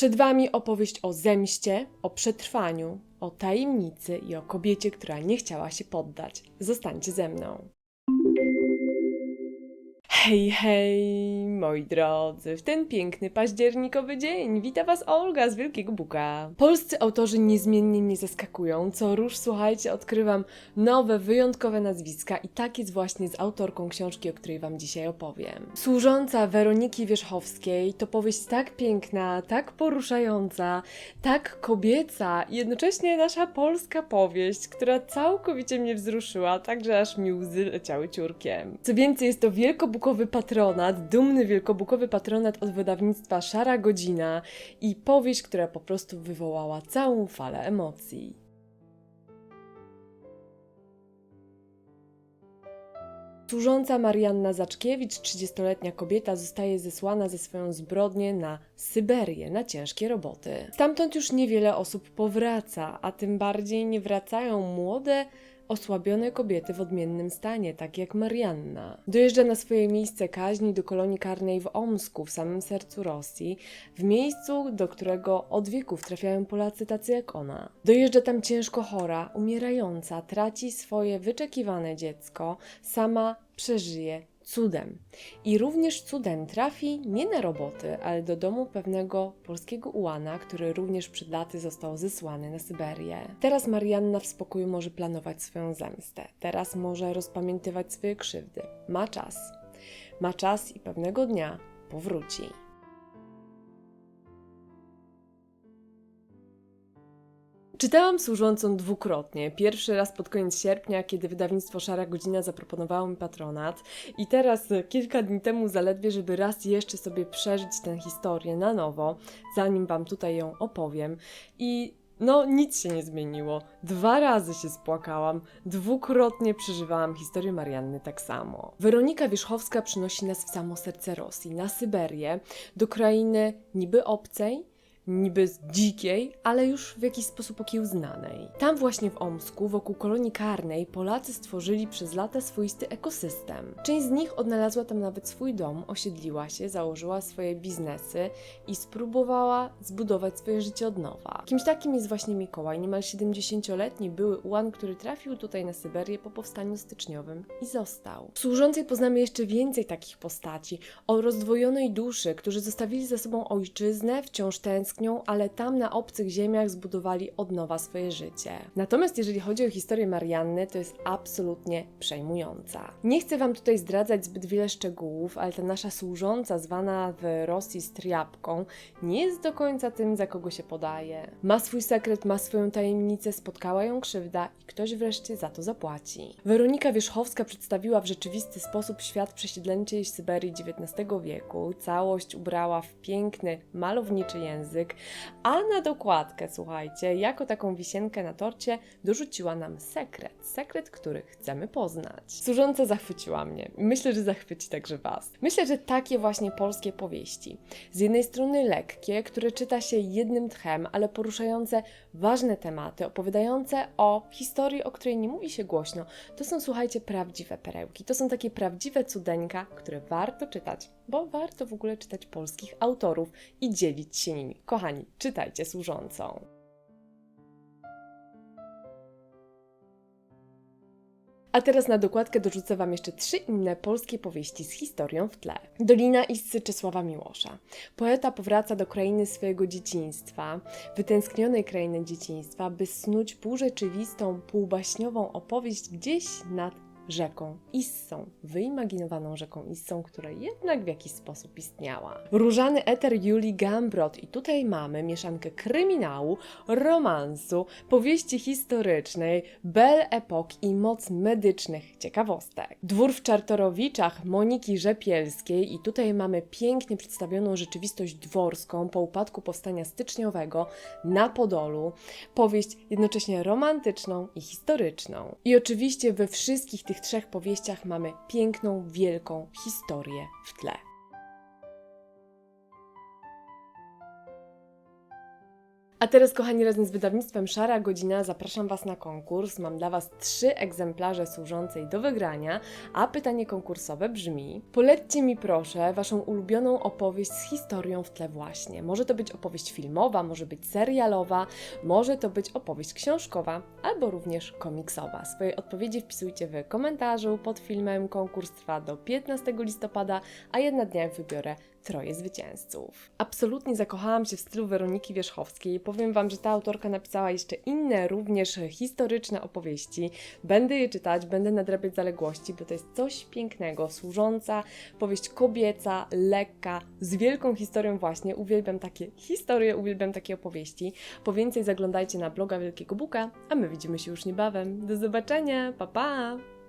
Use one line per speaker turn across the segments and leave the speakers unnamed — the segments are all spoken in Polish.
Przed Wami opowieść o zemście, o przetrwaniu, o tajemnicy i o kobiecie, która nie chciała się poddać. Zostańcie ze mną. Hej, hej, moi drodzy, w ten piękny październikowy dzień wita Was Olga z Wielkiego Buka. Polscy autorzy niezmiennie mnie zaskakują. Co róż, słuchajcie, odkrywam nowe, wyjątkowe nazwiska i tak jest właśnie z autorką książki, o której Wam dzisiaj opowiem. Służąca Weroniki Wierzchowskiej to powieść tak piękna, tak poruszająca, tak kobieca i jednocześnie nasza polska powieść, która całkowicie mnie wzruszyła, tak że aż mi łzy leciały ciurkiem. Co więcej, jest to wielkobukowy patronat, dumny wielkobukowy patronat od wydawnictwa Szara Godzina i powieść, która po prostu wywołała całą falę emocji. Służąca Marianna Zaczkiewicz, 30-letnia kobieta, zostaje zesłana ze swoją zbrodnię na Syberię, na ciężkie roboty. Stamtąd już niewiele osób powraca, a tym bardziej nie wracają młode, osłabione kobiety w odmiennym stanie, tak jak Marianna. Dojeżdża na swoje miejsce kaźni do kolonii karnej w Omsku, w samym sercu Rosji, w miejscu, do którego od wieków trafiają Polacy tacy jak ona. Dojeżdża tam ciężko chora, umierająca, traci swoje wyczekiwane dziecko, sama przeżyje cudem. I również cudem trafi nie na roboty, ale do domu pewnego polskiego ułana, który również przed laty został zesłany na Syberię. Teraz Marianna w spokoju może planować swoją zemstę. Teraz może rozpamiętywać swoje krzywdy. Ma czas. Ma czas i pewnego dnia powróci. Czytałam służącą dwukrotnie. Pierwszy raz pod koniec sierpnia, kiedy wydawnictwo Szara Godzina zaproponowało mi patronat, i teraz e, kilka dni temu zaledwie, żeby raz jeszcze sobie przeżyć tę historię na nowo, zanim Wam tutaj ją opowiem. I no, nic się nie zmieniło. Dwa razy się spłakałam, dwukrotnie przeżywałam historię Marianny tak samo. Weronika Wierzchowska przynosi nas w samo serce Rosji, na Syberię, do krainy niby obcej, niby dzikiej, ale już w jakiś sposób okiełznanej. Tam właśnie w Omsku, wokół kolonii karnej, Polacy stworzyli przez lata swoisty ekosystem. Część z nich odnalazła tam nawet swój dom, osiedliła się, założyła swoje biznesy i spróbowała zbudować swoje życie od nowa. Kimś takim jest właśnie Mikołaj, niemal 70-letni były ułan, który trafił tutaj na Syberię po powstaniu styczniowym i został. W służącej poznamy jeszcze więcej takich postaci, o rozdwojonej duszy, którzy zostawili za sobą ojczyznę, wciąż tęsknią, ale tam na obcych ziemiach zbudowali od nowa swoje życie. Natomiast jeżeli chodzi o historię Marianny, to jest absolutnie przejmująca. Nie chcę Wam tutaj zdradzać zbyt wiele szczegółów, ale ta nasza służąca, zwana w Rosji Striapką, nie jest do końca tym, za kogo się podaje. Ma swój sekret, ma swoją tajemnicę, spotkała ją krzywda i ktoś wreszcie za to zapłaci. Weronika Wierzchowska przedstawiła w rzeczywisty sposób świat przesiedleńczej Syberii XIX wieku. Całość ubrała w piękny, malowniczy język, a na dokładkę, słuchajcie, jako taką wisienkę na torcie dorzuciła nam sekret. Sekret, który chcemy poznać. Służąca zachwyciła mnie. Myślę, że zachwyci także Was. Myślę, że takie właśnie polskie powieści. Z jednej strony lekkie, które czyta się jednym tchem, ale poruszające ważne tematy, opowiadające o historii, o której nie mówi się głośno. To są, słuchajcie, prawdziwe perełki. To są takie prawdziwe cudeńka, które warto czytać, bo warto w ogóle czytać polskich autorów i dzielić się nimi. Kochani, czytajcie służącą. A teraz na dokładkę dorzucę Wam jeszcze trzy inne polskie powieści z historią w tle. Dolina Issy Czesława Miłosza. Poeta powraca do krainy swojego dzieciństwa, wytęsknionej krainy dzieciństwa, by snuć półrzeczywistą, półbaśniową opowieść gdzieś nad rzeką Issą, wyimaginowaną rzeką Issą, która jednak w jakiś sposób istniała. Różany eter Julii Gambrot i tutaj mamy mieszankę kryminału, romansu, powieści historycznej, belle époque i moc medycznych ciekawostek. Dwór w Czartorowiczach Moniki Rzepielskiej i tutaj mamy pięknie przedstawioną rzeczywistość dworską po upadku powstania styczniowego na Podolu, powieść jednocześnie romantyczną i historyczną. I oczywiście we wszystkich tych trzech powieściach mamy piękną, wielką historię w tle. A teraz, kochani, razem z wydawnictwem Szara Godzina zapraszam Was na konkurs. Mam dla Was trzy egzemplarze służącej do wygrania, a pytanie konkursowe brzmi: Polećcie mi proszę Waszą ulubioną opowieść z historią w tle właśnie. Może to być opowieść filmowa, może być serialowa, może to być opowieść książkowa, albo również komiksowa. Swoje odpowiedzi wpisujcie w komentarzu pod filmem. Konkurs trwa do 15 listopada, a ja na dniach wybiorę troje zwycięzców. Absolutnie zakochałam się w stylu Weroniki Wierzchowskiej. Powiem Wam, że ta autorka napisała jeszcze inne, również historyczne opowieści. Będę je czytać, będę nadrabiać zaległości, bo to jest coś pięknego, służąca, powieść kobieca, lekka, z wielką historią właśnie. Uwielbiam takie historie, uwielbiam takie opowieści. Po więcej zaglądajcie na bloga Wielkiego Buka, a my widzimy się już niebawem. Do zobaczenia, pa pa!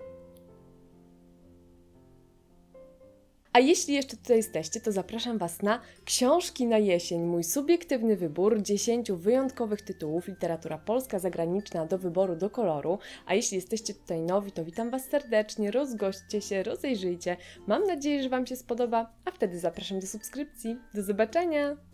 A jeśli jeszcze tutaj jesteście, to zapraszam Was na Książki na jesień, mój subiektywny wybór 10 wyjątkowych tytułów, literatura polska, zagraniczna do wyboru, do koloru. A jeśli jesteście tutaj nowi, to witam Was serdecznie, rozgośćcie się, rozejrzyjcie. Mam nadzieję, że Wam się spodoba, a wtedy zapraszam do subskrypcji. Do zobaczenia!